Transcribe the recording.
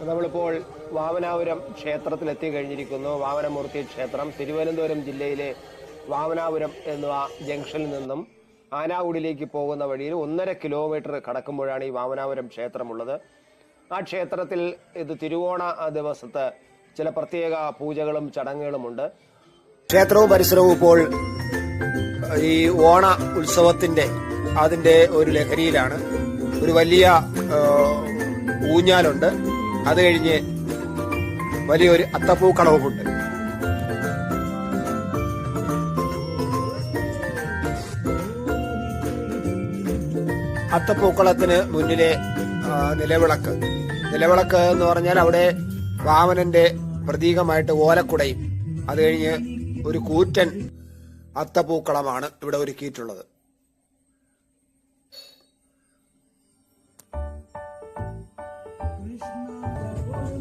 നമ്മളിപ്പോൾ വാമനാപുരം ക്ഷേത്രത്തിൽ എത്തി കഴിഞ്ഞിരിക്കുന്നു. വാമനമൂർത്തി ക്ഷേത്രം. തിരുവനന്തപുരം ജില്ലയിലെ വാമനാപുരം എന്ന ജംഗ്ഷനിൽ നിന്നും ആനാവൂടിലേക്ക് പോകുന്ന വഴിയിൽ ഒന്നര കിലോമീറ്റർ കടക്കുമ്പോഴാണ് ഈ വാമനാപുരം ക്ഷേത്രമുള്ളത്. ആ ക്ഷേത്രത്തിൽ ഇത് തിരുവോണ ദിവസത്ത് ചില പ്രത്യേക പൂജകളും ചടങ്ങുകളുമുണ്ട്. ക്ഷേത്രവും പരിസരവും ഇപ്പോൾ ഈ ഓണ ഉത്സവത്തിന്റെ അതിന്റെ ഒരു ലഹരിയിലാണ്. ഒരു വലിയ ഊഞ്ഞാലുണ്ട്. അത് കഴിഞ്ഞ് വലിയൊരു അത്തപ്പൂക്കളവുമുണ്ട്. അത്തപ്പൂക്കളത്തിന് മുന്നിലെ നിലവിളക്ക്. നിലവിളക്ക് എന്ന് പറഞ്ഞാൽ അവിടെ വാമനന്റെ പ്രതീകമായിട്ട് ഓലക്കുടയും. അത് കഴിഞ്ഞ് ഒരു കൂറ്റൻ അത്തപ്പൂക്കളമാണ് ഇവിടെ ഒരുക്കിയിട്ടുള്ളത്.